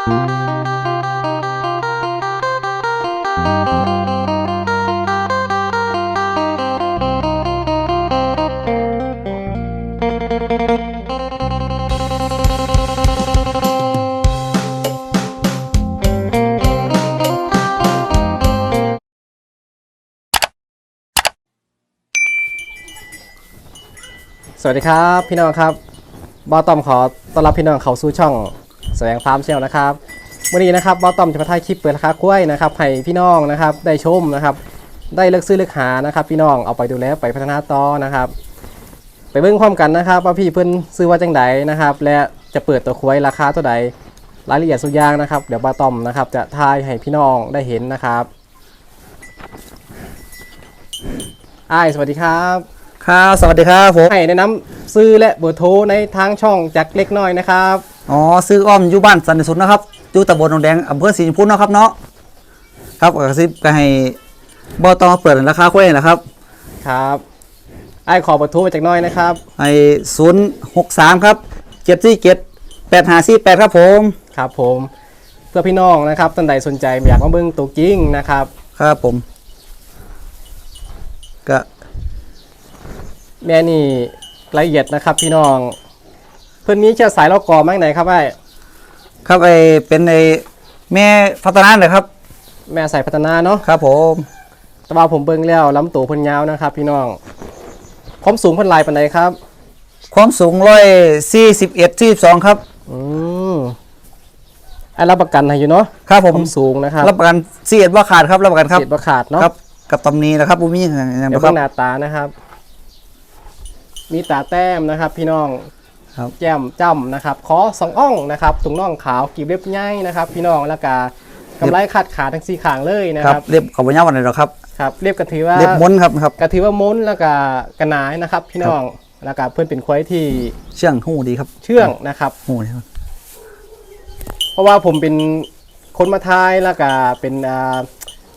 สวัสดีครับ พี่น้องครับบอตอมขอต้อนรับพี่น้องเข้าสู่ช่อง แสวงฟาร์มเชลนะครับวันนี้นะครับบอตอมจะมาถ่ายคลิปเปิดราคากล้วยนะครับให้พี่น้องนะครับได้ชมนะครับ ได้เลือกซื้อเลือกหานะครับ พี่น้องเอาไปดูแลไปพัฒนาต่อนะครับ ไปเบิ่งพร้อมกันนะครับว่าพี่เพิ่นซื้อว่าจังใดนะครับ และจะเปิดตัวกล้วยราคาเท่าใดรายละเอียดสุดอยางนะครับ เดี๋ยวบอตอมนะครับ จะถ่ายให้พี่น้องได้เห็นนะครับอ้ายสวัสดีครับครับสวัสดีครับผมให้แนะนำซื้อและเบอร์โทรในทางช่องจากเล็กน้อยนะครับ อ๋อซื้ออ้อมอยู่บ้านสันติสุขนะครับอยู่ตำบลหนองแดงอำเภอศรีชมพูเนาะครับเนาะครับก็ซิบก็ให้บอตองเปิดราคาคุยนะครับ ครับไอ้ายขอเบอร์โทรมาจากน้อยนะครับให้ศูนย์หกสามครับเจ็ดสี่เจ็ดแปดห้าสี่แปดครับผม ครับผม เพื่อพี่น้องนะครับท่านใดสนใจอยากมาเบิ่งตัวจริงนะครับ ครับผม ก็ แม่นี่ละเอียดนะครับพี่น้อง เพื่อนนี้เชื้อสายเราก่อมาจากไหนครับไอ้ายครับไอเป็นไอแม่พัฒนาเลยครับ แม่สายพัฒนาเนาะครับผมแต่ว่าผมเบิ่งแล้วลำตัวเพิ่นยาวนะครับ พี่น้องความสูงเพิ่นหลายปานใดครับ ความสูงร้อยสี่สิบเอ็ดสี่สองครับอืมไอ้รับประกันให้อยู่เนาะครับผความมสูงนะครับรับประกันสี่เอ็ดว่าขาดครับรับประกันครับเศษบ่ขาดเนาะครับกับตำหนี้นะครับบุมีอย่างเดี๋ยวนะคเบิ่รับงหน้าตานะครับ มีตาแต้มนะครับ พี่น้อง ครับแจ่มจ้ำนะครับคอสองอ่องนะครับถุงน่องขาวกีบเล็บใหญ่นะครับ พี่น้องแล้วก็กำไรขาดขาทั้งสี่ขางเลยนะคครัรับบเรียบขอบคุณย่าวันไหนหรอกครับครับเรียบกระถือว่า เรียบม้วนครับครับกระถือว่าม้นแล้วก็กระหนายนะครับ พี่น้องแล้วก็เพื่อนเป็นควายที่เชื่องหูดีครับเชื่องนะครับ หูดีครับ เพราะว่าผมเป็นคนมาทายแล้วก็เป็นอ่า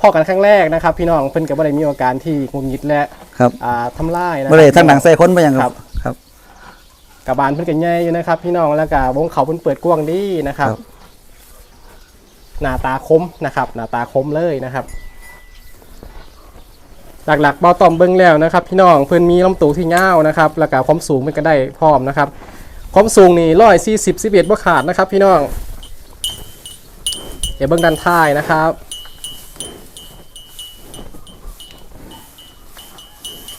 พ่อกันครั้งแรกนะครับ พี่น้องเพิ่นก็บ่ได้มีอาการที่งุนงิดและครับอ่าทำลายนะคบ่รับได้ทั้งหนังใส่คนไปอย่างครับครับ กับบานเพิ่นกันใหญ่อยู่นะครับ พี่น้องแล้วก็วงเขาเพิ่นเปิดกว้างดีนะครับครับ หน้าตาคมนะครับหน้าตาคมเลยนะครับ หลักๆเบาต่อมเบิ้งแล้วนะครับ พี่น้องเพิ่นมีลำตัวที่ยาวนะครับแล้วก็ความสูงมันก็ได้พร้อมนะครับความสูงนี่ร้อยสี่สิบสิบเอ็ดบ่ขาดนะครับ พี่น้อง เดี๋ยวเบิ้งด้านท้ายนะครับ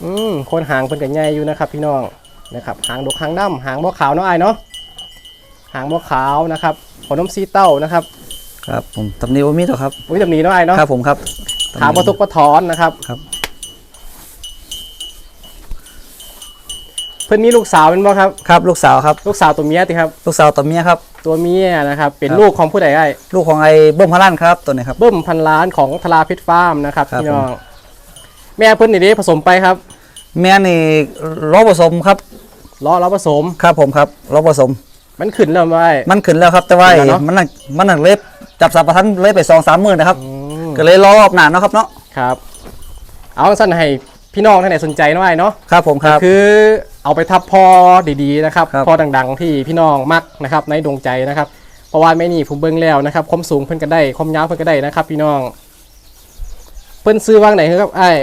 อืมโคนหางเพิ่นกันใหญ่อยู่นะครับ พี่น้อง นะครับหางดกหางดำหางบ่ขาวเนาะไอ้ายเนาะหางบ่ขาวนะครับขนนมซีเต้านะครับครับผมตำหนี้บ่มีหรอกครับอุ้ยแบบนี้เนาะไอ้ายเนาะครับผมครับถามบ่ทุกบ่ถอนนะครับครับเพิ่นมีลูกสาวเป็นบ่ครับครับ ลูกสาวครับ ลูกสาวตัวเมียติครับลูกสาวตัวเมียครับ ตัวเมียนะครับเป็นครับลูกของผู้ใดไอ้ายลูกของไอ้เบิ้มพะลันครับตัวนี้ครับเบิ้มพันล้านของทลาเพชรฟาร์มนะครับครับพี่น้องแม่เพิ่นนี่เด้ผสมไปครับ แม่นี่รอผสมครับล้อล้อผสมครับผมครับรอผสม มันขึ้นแล้วไว้มันขึ้นแล้วครับ แต่ว่าขึ้นแล้วเนอะมันนั่งมันนั่งเล็บจับสับประทันเล็บไปสองสามหมื่นนะครับอืมก็เลยรอรอบหนาเนาะครับเนาะครับ เอาสั้นให้พี่น้องท่านไหนสนใจหน่อยเนาะครับผมครับคือเอาไปทับพอดีๆนะครับครับพอดังๆ ที่พี่น้องมักนะครับ ในดวงใจนะครับเพราะว่าแม่นี่ผมเบิ่งแล้วนะครับความสูงเพิ่นก็ได้ความยาวเพิ่นก็ได้นะครับ พี่น้อง เพิ่นซื้อวางไหนครับไอ้าย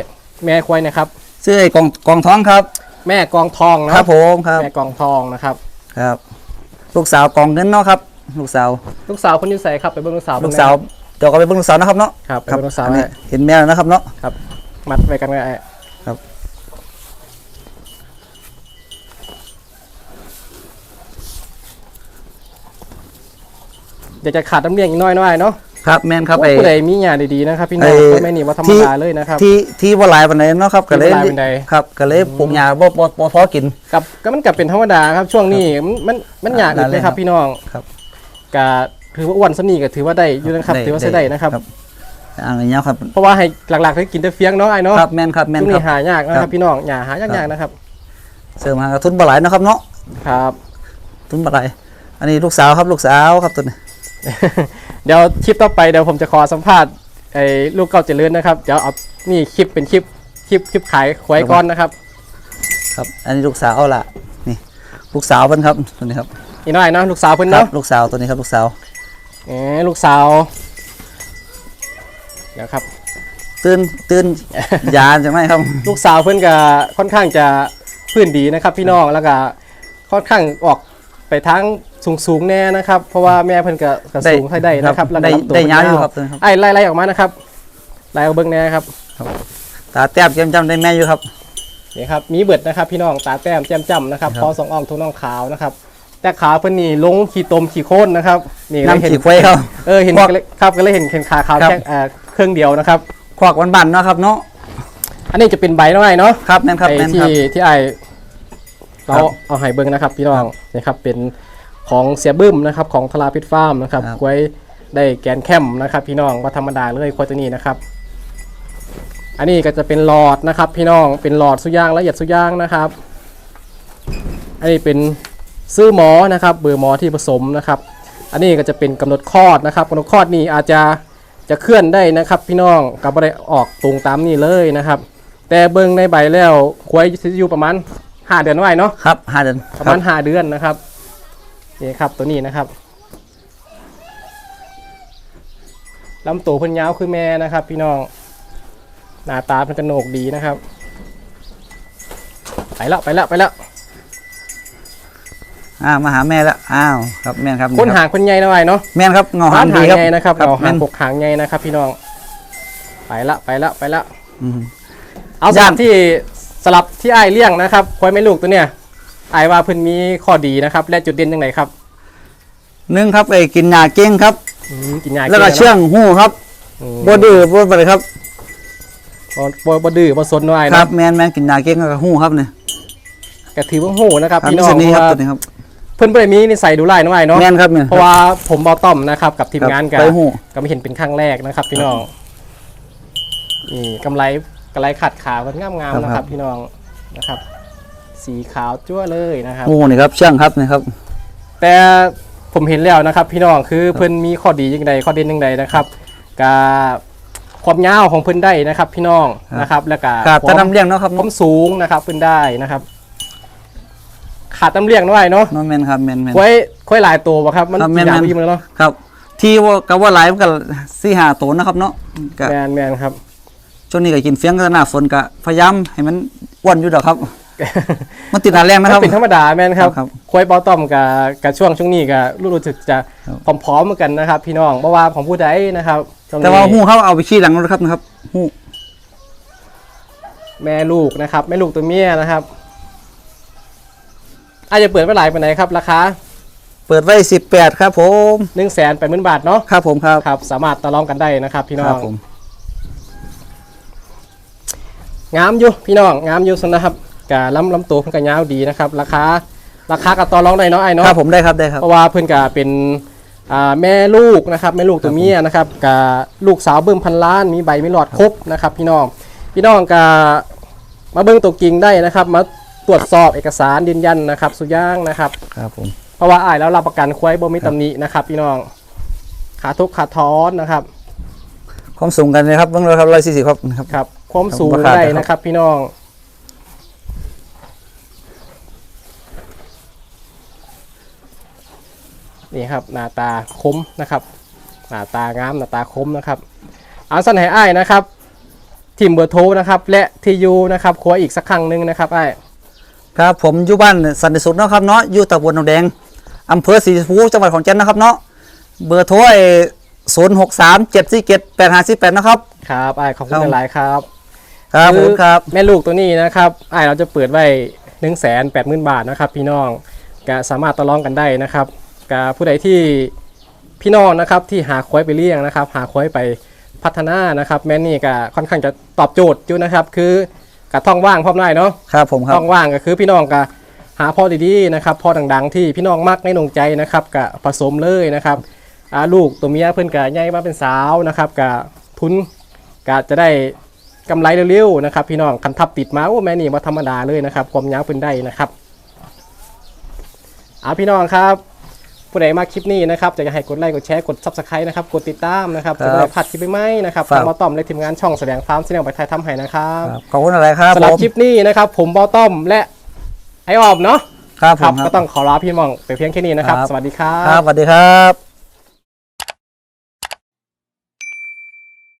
แม่ควายนะครับ ชื่อไอ้กองกองท้องครับ แม่กองทองนะครับผมครับ แม่กองทองนะครับ ครับ ลูกสาวกองเงินเนาะครับ ลูกสาวลูกสาวคนอยู่ใส่ครับไปเบิ่งลูกสาวลูกสาวเดี๋ยวก็ไปเบิ่งลูกสาวนะครับเนาะครับไปเบิ่งลูกสาวอันนี้ไว้เห็นแม่แล้วนะครับเนาะ ครับ มัดไว้กันไว้ไอ้ครับเดี๋ยวจะขาดน้ำเลี้ยงอีกหน้อยหน่อยเนาะ ครับแม่นครับไอ้ผู้ใดมีงานดีๆนะครับพี่น้องไอ้ก็ไม่นี่ว่าธรรมดาเลยนะครับ ที่ที่ว่าหลายปานใดเนาะครับก็เลยที่บ่หลายปานใด ครับก็เลยปลูกหญ้าบ่บ่บ่พอกิน กับก็มันกับเป็นธรรมดาครับช่วงนี้มันมันมันอยากอึดเลยครับพี่น้องครับ กะถือว่าอ้วนสำนีก็ถือว่าได้อยู่นะครับถือว่าใช้ได้นะครับ อ่างอย่างเงี้ยครับเพราะว่าให้หลักๆให้กินแต่เฟียงเนาะไอ้เนาะครับแม่นครับแม่นช่วงคนี้รับหายากนะคครัรับ บพี่น้องอย่าหายากๆนะครับ เสริมหากระทุนบ่หลายเนาะครับเนาะครับ ทุนบ่หลายอันนี้ลูกสาวครับลูกสาวครับตัวนี้ เดี๋ยวคลิปต่อไปเดี๋ยวผมจะขอสัมภาษณ์ไอ้ลูกเก่าเจริญนะครับเดี๋ยวเอานี่คลิปเป็นคลิปคลิปคลิปขายควายก้อนนะครับครับ อันนี้ลูกสาวเอาล่ะนี่ลูกสาวเพิ่นครับตัวนี้ครับอีกหน่อยเนาะลูกสาวเพิ่นครัเนาะบลูกสาวตัวนี้ครับลูกสาวแหมลูกสาวเดี๋ยวครับ ตื่นตื่น ยาใช่ไหมครับ ลูกสาวเพื่อนก็ค่อนข้างจะพื้นดีนะครับ พี่น้องแล้วก็ค่อนข้างออกไปทาง สูงสูงๆแน่นะครับ เพราะว่าแม่เพื่อนก็ก็ได้สูงให้ได้นะครับครับแล้วก็ลำตัวได้ได้ยาวอยู่เพิ่นครับครับ ไอ้ไล่ไล่ออกมานะครับไล่ออกเบิ้งแน่ครับตาแต้มเจียมจำได้แม่อยู่ครับ นี่ครับมีเบิดนะครับ พี่น้องตาแต้มแจ่มจ้ำนะครับครับคอสองอ่องทุ่งน่องขาวนะครับ แต่ขาเพื่อนนี่ลงขี่ตมขี่โค่นนะครับนี่เลยน้ำเห็นขีดไว้ครับ เออเห็นพวกครับก็เลยเห็นเห็นขาขาวครับ แค่เอ่อเครื่องเดียวนะครับควักวันบันๆเนาะครับเนาะอันนี้จะเป็นใบน้อยเนาะ ครับแม่นครับไอ้แม่นคที่รับ ที่ไอเราครับ เอาไห้เบิ้งนะครับ พี่น้องนี่ครับเป็น ของเสียบึ้มนะครับของทลาพิษฟาร์มนะครับครับไว้ได้แกนแคมนะครับ พี่น้องว่าธรรมดาเลยควายตัวนี้นะครับ อันนี้ก็จะเป็นหลอดนะครับ พี่น้องเป็นหลอดสุยางละเอียดสุยางนะครับ อันนี้เป็นซื้อหมอนะครับ เบอร์หมอที่ผสมนะครับ อันนี้ก็จะเป็นกำหนดคลอดนะครับกำหนดคลอดนี่อาจจะจะเคลื่อนได้นะครับ พี่น้องกับอะไรออกตรงตามนี่เลยนะครับ แต่เบิ่งในใบแล้วควายจะอยู่ประมาณ5เดือนไว้เนาะ ครับห้าเดือนประครัมาบณ5เดือนนะครับ นี่ครับตัวนี้นะครับลำตัวเพิ่นยาวคือแม่นะครับ พี่น้องหน้าตาเพิ่นกระโหนกดีนะครับ ไปแล้วไปแล้วไปแล้วอ่ามาหาแม่แล้วอ้าวครับแม่นครับคนหางคนใหญ่หน่อยเนาะแม่นครับเงาหาหางงดีครับใหญ่นะครับครับเอาหาแม่งนปกหางใหญ่นะครับ พี่น้องไปละไปละไปละอืมเอาสย่าลันบที่สลับที่ไอ้ายเลี้ยงนะครับควายแม่ลูกตัวเนี้ยไอ้ายว่าเพิ่นมีข้อดีนะครับ และจุดเด่นยังไงครับหนึ่งครับไอ้กินยาเก้งครับ อืมกินยาแล้วก็ก่งเชื่องหู้ครับอืมบดื้อบดอะไรครับบ่บ่บ่ดื้อบ่สนหน่อยคนะรับแม่นแม่นกินยาเก้งแล้วก็หู้ครับเนี่ยก็ถือว่าโหนะครับครับพี่น้องส่วนนี้เพครัราะบว่าตัวนี้ครับเพิ่นบ่ได้มีนิสัยดูไล่น้อยเนาะแม่นครับแม่นเพราะว่าผมบอต้อมนะครับกับทีมงานกัไปหู้ก็ไม่เห็นเป็นครั้งแรกนะครับ พี่น้องนี่กำไรกำไรขัดขาวมันงามๆนะครับ พี่น้องนะครับ สีขาวจั่วเลยนะครับหู้นี่ครับเชื่องครับนี่ครับ แต่ผมเห็นแล้วนะครับ พี่น้องคือเพิ่นมีข้อดีอย่างใดข้อเด่นอย่างใดนะครับกับความยาวของเพิ่นได้นะครับ พี่น้องนะครับ แล้วก็ครับควาจะมนำเลี้ยงเนาะครับความสูงนะครับเพิ่นได้นะครับ ขาดตำเลียงด้วยเนาะน้องแม่นครับแม่นแม่นค่อยค่อยหลายตัวบ่ครับ มันครับกี่แม่นอย่างแม่นวิ่งเลยเนาะครับ ที่ว่ากับว่าหลายมันก็สี่ห้าตัวนะครับเนาะก็แมนแมนครับช่วงนี้ก็กินเฟี้ยงก็หน้าฝนก็พยายามให้มันอ้วนอยู่ดอกครับ มันติดหนาแรงมันะนครับเป็นธรรมดาแม่นครับครับควายเปาต้อมกับกับช่วงช่วงนี้ก็รู้สึกจะครับพร้อมๆเหมือนกันนะครับ พี่น้องเพราะว่าของผู้ใดนะครับช่งนี้แต่ว่าหู้เขาเอาไปขี้หลังรถครับนะครับหู้แม่ลูกนะครับ แม่ลูกตัวเมียนะครับ อาจจะเปิดไปหลายปานไหนครับราคาเปิดไว้สิบแปดครับ ผม1นึ่งแสนแปดหมื่นบาทเนาะครับผมครับครับ สามารถต่อรองกันได้นะครับ พี่น้คอรังบผมงามอยู่พี่น้องงามอยู่สนะครับ กะล้ำล้ำตัวเพิ่นก็ยาวดีนะครับ ราคาราคากับต่อรองได้เนาะไอ้เนาะครับผมได้ครับได้ครับ เพราะว่าเพื่อนกาเป็นอ่าแม่ลูกนะครับแม่ลูกตัวเมียนะครับกาลูกสาวเบิ่มพันล้านมีใบมีหลอดครบนะครับ พี่น้องพี่น้องกามาเบิ่งตัวกิ่งได้นะครับ มาตรวจสอบเอกสารยืนยันนะครับ สุย่างนะครับ ครับผมเพราะว่าอ้ายแล้วรับประกันควายบ่มีตำหนินะครับ พี่น้องขาทุกขาท้อนนะครับ ความสูงกันนะครับเบื้องเลยครับร้อยสี่สิบครับนะครับครับ ความสูงราคาได้ครับนะครับ พี่น้อง นี่ครับหน้าตาคมนะครับหน้าตางามหน้าตาคมนะครับเอาสันให้อ้ายนะครับทีมเบอร์โทรนะครับและทียูนะครับขออีกสักครั้งหนึ่งนะครับอ้ายครับผมอยู่บ้านสันติสุขเนาะครับเนาะอยู่ตำบลหนองแดงอำเภอศรีชมพูจังหวัดขอนแก่นนะครับเนาะเบอร์โทรศูนย์หกสามเจ็ดสี่เจ็ดแปดห้าสี่แปดนะครับ ครับอ้ายขอบคุครัณบหลายๆครับครับผมครับแม่ลูกตัวนี้นะครับอ้ายเราจะเปิดไว้หนึ่งแสนแปดหมื่นบาทนะครับ พี่น้องก็สามารถต่อรองกันได้นะครับ กับผู้ใดที่พี่น้องนะครับที่หาควายไปเลี้ยงนะครับ หาควายไปพัฒนานะครับ แม่นี่ก็ค่อนข้างจะตอบโจทย์อยู่นะครับ คือกระท่องว่างพร้อมได้เนาะครับผมครับท้องว่างก็คือพี่น้องก็หาพ่อดีๆนะครับพ่อดังๆ ที่พี่น้องมักในดวงใจนะครับกับผสมเลยนะครับอ่าลูกตัวเมียเพิ่นก็ใหญ่มาเป็นสาวนะครับกับทุนก็จะได้กำไรเร็วๆนะครับ พี่น้องคันทับติดมาโอ้แม่นี่มาธรรมดาเลยนะครับความยาวเพิ่นได้นะครับเอาพี่น้องครับ ผู้ใดมาคลิปนี้นะครับจะให้กดไลค์กดแชร์กด subscribe นะครับกดติดตามนะครับครับจะได้พลาดคลิปใหม่ๆนะครับครับทางบอต้อมและทีมงานช่องแสดงฟาร์มแสดงไปไทยทำให้นะครับครับขอบคุณอะไรครับสำหรับผมคลิปนี้นะครับผมบอต้อมและไอออมเนาะครับผครับมคก็รับ ต้องขอลาพี่มองไปเพียงแค่นี้นะครับ ครับ สวัสดีครัครับบ สวัสดีครับ